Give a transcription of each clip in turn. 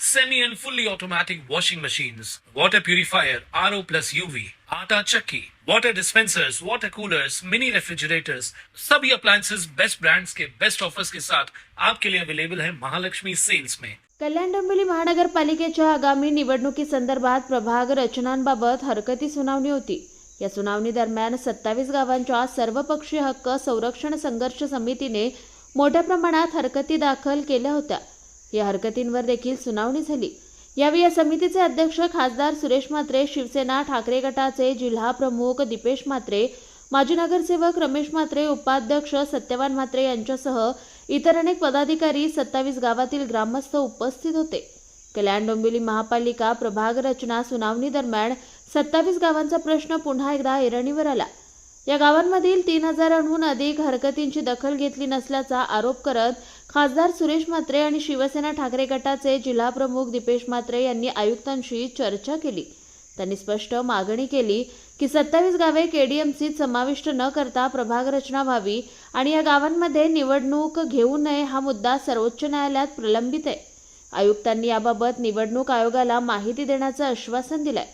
semi and fully automatic washing machines, water purifier, RO plus UV, आटा चक्की, water dispensers, water coolers, mini refrigerators, सभी appliances. Best brands के best offers के साथ आपके लिए अवेलेबल है महालक्ष्मी सेल्स में कल्याण डोंबिवली महानगरपालिकेच्या आगामी निवडणुकीसंदर्भात प्रभाग रचनांबाबत हरकती सुनावणी होती. या सुनावणी दरम्यान सत्तावीस गावांच्या सर्वपक्षीय हक्क संरक्षण संघर्ष समितीने मोठ्या प्रमाणात हरकती दाखल केल्या होत्या. या हरकतींवर देखील सुनावणी झाली. यावेळी या समितीचे अध्यक्ष खासदार सुरेश म्हात्रे शिवसेना ठाकरे गटाचे जिल्हा प्रमुख दीपेश म्हात्रे माजी नगरसेवक रमेश म्हात्रे उपाध्यक्ष सत्यवान म्हात्रे यांच्यासह इतर अनेक पदाधिकारी सत्तावीस गावातील ग्रामस्थ उपस्थित होते. कल्याण डोंबिवली महापालिका प्रभाग रचना सुनावणी दरम्यान सत्तावीस गावांचा प्रश्न पुन्हा एकदा ऐरणीवर आला. या गावांमधील तीन हजारांहून अधिक हरकतींची दखल घेतली नसल्याचा आरोप करत खासदार सुरेश म्हात्रे आणि शिवसेना ठाकरे गटाचे जिल्हाप्रमुख दीपेश म्हात्रे यांनी आयुक्तांशी चर्चा केली. त्यांनी स्पष्ट मागणी केली की सत्तावीस गावे केडीएमसीत समाविष्ट न करता प्रभाग रचना व्हावी आणि या गावांमध्ये निवडणूक घेऊ नये हा मुद्दा सर्वोच्च न्यायालयात प्रलंबित आहे. आयुक्तांनी याबाबत निवडणूक आयोगाला माहिती देण्याचं आश्वासन दिलंय.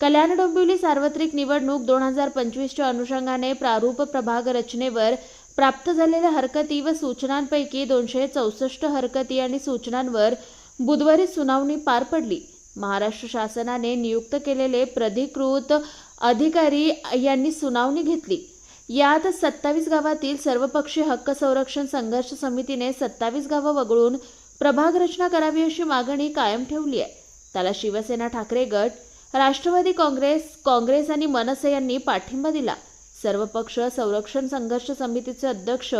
कल्याण डोंबिवली सार्वत्रिक निवडणूक दोन हजार पंचवीसच्या अनुषंगाने प्रारूप प्रभाग रचनेवर प्राप्त झालेल्या हरकती व सूचनांपैकी दोनशे चौसष्ट हरकती आणि सूचनांवर बुधवारी सुनावणी पार पडली. महाराष्ट्र शासनाने नियुक्त केलेले प्राधिकृत अधिकारी यांनी सुनावणी घेतली. यात सत्तावीस गावातील सर्वपक्षीय हक्क संरक्षण संघर्ष समितीने सत्तावीस गावं वगळून प्रभाग रचना करावी अशी मागणी कायम ठेवली आहे. त्याला शिवसेना ठाकरे गट राष्ट्रवादी काँग्रेस काँग्रेस आणि मनसे यांनी पाठिंबा दिला. सर्व पक्ष संरक्षण संघर्ष समितीचे अध्यक्ष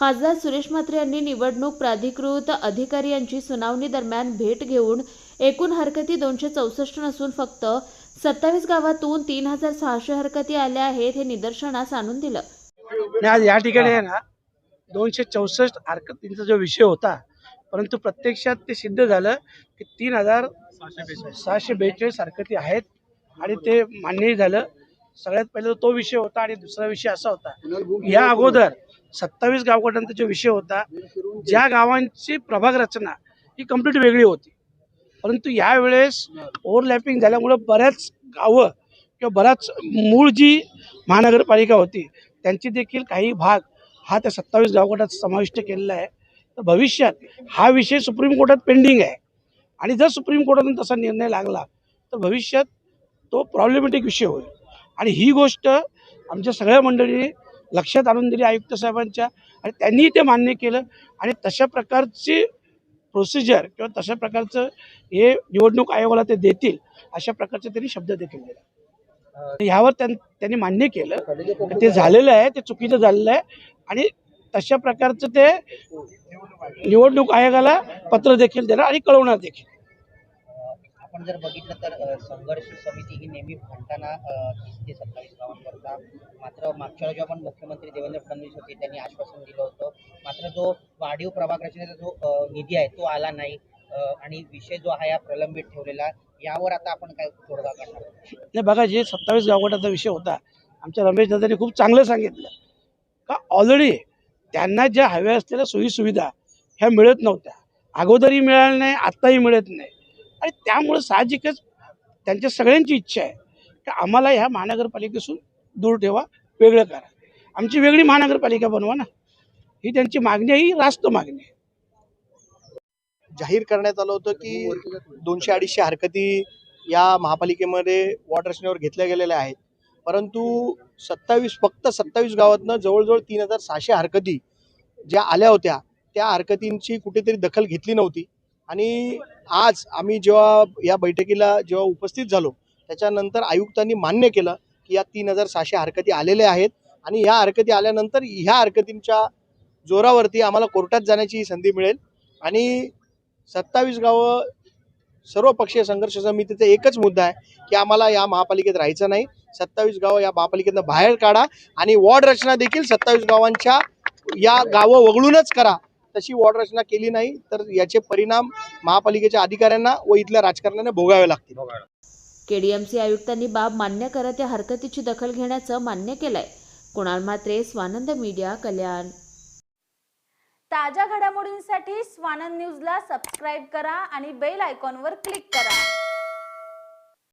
खासदार सुरेश म्हात्रे यांनी निवडणूक प्राधिकृत अधिकारी यांची सुनावणी दरम्यान भेट घेऊन एकूण हरकती दोनशे चौसष्ट नसून फक्त सत्तावीस गावातून तीन हजार सहाशे हरकती आल्या आहेत हे निदर्शनास आणून दिलं. आज या ठिकाणी आहे ना दोनशे चौसष्ट हरकतींचा जो विषय होता परंतु प्रत्यक्षात ते सिद्ध झालं की तीन हजार सहाशे बेचाळीस हरकती आहेत आणि ते मान्यही झालं. सगळ्यात पहिला तो विषय होता आणि दुसरा विषय असा होता. या अगोदर सत्तावीस गावगटांचा जो विषय होता ज्या गावांची प्रभाग रचना ही कंप्लीट वेगळी होती. परंतु यावेळेस ओव्हरलॅपिंग झाल्यामुळं बऱ्याच गावं किंवा बऱ्याच मूळ जी महानगरपालिका होती त्यांची देखील काही भाग हा त्या सत्तावीस गावगटात समाविष्ट केलेला आहे. तर भविष्यात हा विषय सुप्रीम कोर्टात पेंडिंग आहे. आणि जर सुप्रीम कोर्टातून तसा निर्णय लागला तर भविष्यात तो प्रॉब्लेमॅटिक विषय होईल. आणि ही गोष्ट आमच्या सगळ्या मंडळीने लक्षात आणून दिली आयुक्त साहेबांच्या. आणि त्यांनी ते मान्य केलं. आणि तशा प्रकारची प्रोसिजर किंवा तशा प्रकारचं हे निवडणूक आयोगाला ते देतील अशा प्रकारचे त्यांनी शब्द देखील दिले. ह्यावर त्यां त्यांनी मान्य केलं. ते झालेलं आहे ते चुकीचं झालेलं आहे. आणि तशा प्रकारचं ते निवडणूक आयोगाला पत्र देखील देणार आणि कळवणार देखील. आपण जर बघितलं तर संघर्ष समिती ही नेहमी भांडताना अ, दिसते सत्तावीस गावांकरता मात्र मागच्या जेव्हा पण मुख्यमंत्री देवेंद्र फडणवीस होते त्यांनी आश्वासन दिलं होतं. मात्र जो वाढीव प्रभाग रचनेचा जो निधी आहे तो आला नाही. आणि विषय जो आहे हा प्रलंबित ठेवलेला यावर आता आपण काय तोडगा काढणार नाही बघा जे सत्तावीस गावगटाचा विषय होता आमच्या रमेश दादांनी खूप चांगलं सांगितलं. का ऑलरेडी त्यांना ज्या हव्या असलेल्या सोयीसुविधा ह्या मिळत नव्हत्या. अगोदरही मिळाल्या नाही आत्ताही मिळत नाही. आणि त्यामुळं साहजिकच त्यांच्या सगळ्यांची इच्छा आहे की आम्हाला ह्या महानगरपालिकेसून दूर ठेवा वेगळं करा. आमची वेगळी महानगरपालिका बनवा ना. ही त्यांची मागणी आहे ही रास्त मागणी आहे. जाहीर करण्यात आलं होतं की दोनशे अडीचशे हरकती या महापालिकेमध्ये वॉटर रचनेवर घेतल्या गेलेल्या आहेत. परंतु सत्तावीस फक्त सत्तावीस गावातनं जवळजवळ तीन हजार सहाशे हरकती ज्या आल्या होत्या त्या हरकतींची कुठेतरी दखल घेतली नव्हती. आणि आज आम्ही जेव्हा या बैठकीला जेव्हा उपस्थित झालो त्याच्यानंतर आयुक्तांनी मान्य केलं की या तीन हजार सहाशे हरकती आलेल्या आहेत आणि ह्या हरकती आल्यानंतर ह्या हरकतींच्या जोरावरती आम्हाला कोर्टात जाण्याची संधी मिळेल. आणि सत्तावीस गावं सर्व पक्षीय संघर्ष समितीचा एकच मुद्दा आहे की आम्हाला या महापालिकेत राहायचं नाही. सत्तावीस गावं या महापालिकेतनं बाहेर काढा आणि वॉर्ड रचना देखील सत्तावीस गावांच्या या गावं वगळूनच करा. तशी वॉर्ड रचना केली नाही तर याचे परिणाम महापालिकेच्या अधिकाऱ्यांना व इथल्या राजकारण्याने भोगावे लागतील. केडीएमसी आयुक्तांनी बाब मान्य करत या हरकतीची दखल घेण्याचं मान्य केलंय. कुणाल म्हात्रे स्वानंद मीडिया कल्याण. ताज्या घडामोडींसाठी स्वानंद न्यूजला सबस्क्राईब करा आणि बेल आयकॉनवर क्लिक करा.